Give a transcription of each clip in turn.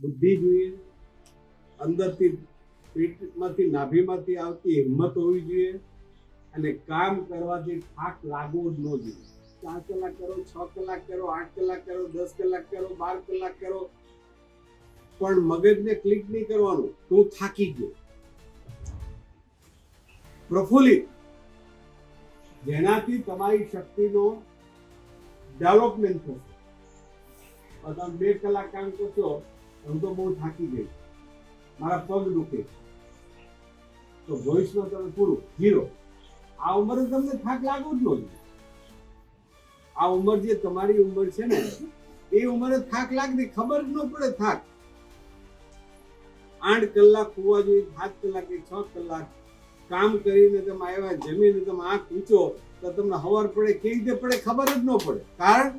બુદ્ધિ જોઈએ, અંદરથી પેટમાંથી નાભીમાંથી આવતી હિંમત હોવી જોઈએ અને કામ કરવાથી થાક લાગવો જ ન જોઈએ. ચાર કલાક કરો, છ કલાક કરો, આઠ કલાક કરો, દસ કલાક કરો, બાર કલાક કરો, પણ મગજને ક્લિક નહીં કરવાનું, તો થાકી ગયો. પ્રફુલ્લિત, જેનાથી તમારી શક્તિનો ડેવલપમેન્ટ થશે. તમે બે કલાક કામ કરશો હું તો બહુ થાકી ગઈ. મારા પગ દુખે તો ભવિષ્યમાં તમે પૂરું ઝીરો આ ઉંમરે તમને થાક લાગવો જ જોઈએ. આ ઉંમર જે તમારી ઉંમર છે ને, એ ઉંમરે થાક લાગતી ખબર જ ન પડે થાક. આઠ કલાક હોવા જોઈએ, સાત કલાક કે છ કલાક. કામ કરીને તમે આવ્યા, જમીને તમે આંખ ઊંચો, તો તમને હવાર પડે, કેવી રીતે પડે ખબર જ ન પડે. કારણ,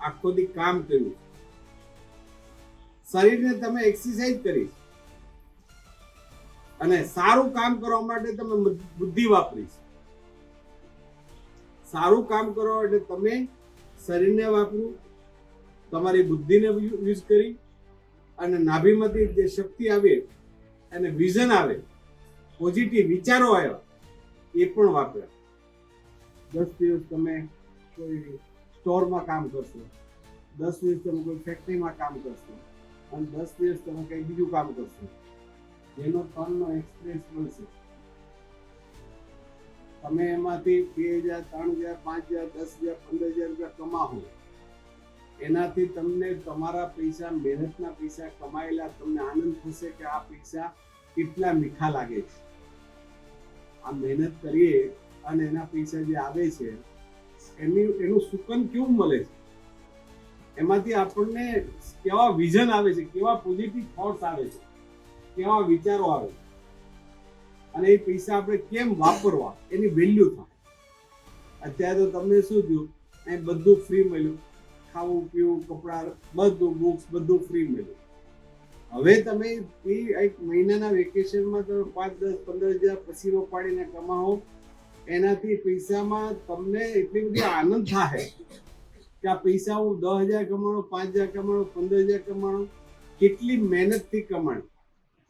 આખો દી કામ કર્યું. શરીરને તમે એક્સરસાઇઝ કરી. અને સારું કામ કરવા માટે તમે બુદ્ધિ વાપરીશ. સારું કામ કરવા એટલે તમે શરીરને વાપરું, તમારી બુદ્ધિને યુઝ કરી, અને નાભીમાંથી જે શક્તિ આવે અને વિઝન આવે પોઝિટિવ વિચારો આવ્યા, એ પણ વાપર્યા દસ દિવસ તમે કોઈ સ્ટોરમાં કામ કરશો, દસ દિવસ તમે કોઈ ફેક્ટરીમાં કામ કરશો અને દસ દિવસ તમે કંઈ બીજું કામ કરશો. જેનો ત્રણનો એક્સપિરિયન્સ મળશે. તમે એમાંથી બે હજાર, ત્રણ હજાર, પાંચ હજાર, દસ હજાર, પંદર હજાર રૂપિયા કમાવો. એનાથી તમને તમારા પૈસા, મહેનતના પૈસા કમાયેલા તમને આનંદ થશે કે આ પૈસા કેટલા મીઠા લાગે છે. આ મહેનત કરીએ અને એના પૈસા જે આવે છે, એની, એનું સુકન કેવું મળે છે? એમાંથી આપણને કેવા વિઝન આવે છે, કેવા પોઝિટિવ થોટ્સ આવે છે, કેવા વિચારો આવે છે. અને એ પૈસા આપણે કેમ વાપરવા, એની વેલ્યુ થાય. અત્યારે તો તમને શું થયું, અહીં બધું ફ્રી મળ્યું. ખાવું, પીવું, કપડાં, બધું બુક્સ બધું ફ્રી મળ્યું. હવે તમે એ એક મહિનાના વેકેશનમાં તમે પાંચ દસ, પંદર હજાર પસીનો પાડીને કમાવો, એનાથી પૈસામાં તમને એટલી બધી આનંદ થાય. કે આ પૈસા હું દસ હજાર કમાણો, પાંચ હજાર કમાણો, પંદર હજાર કમાણો, કેટલી મહેનતથી કમાણો.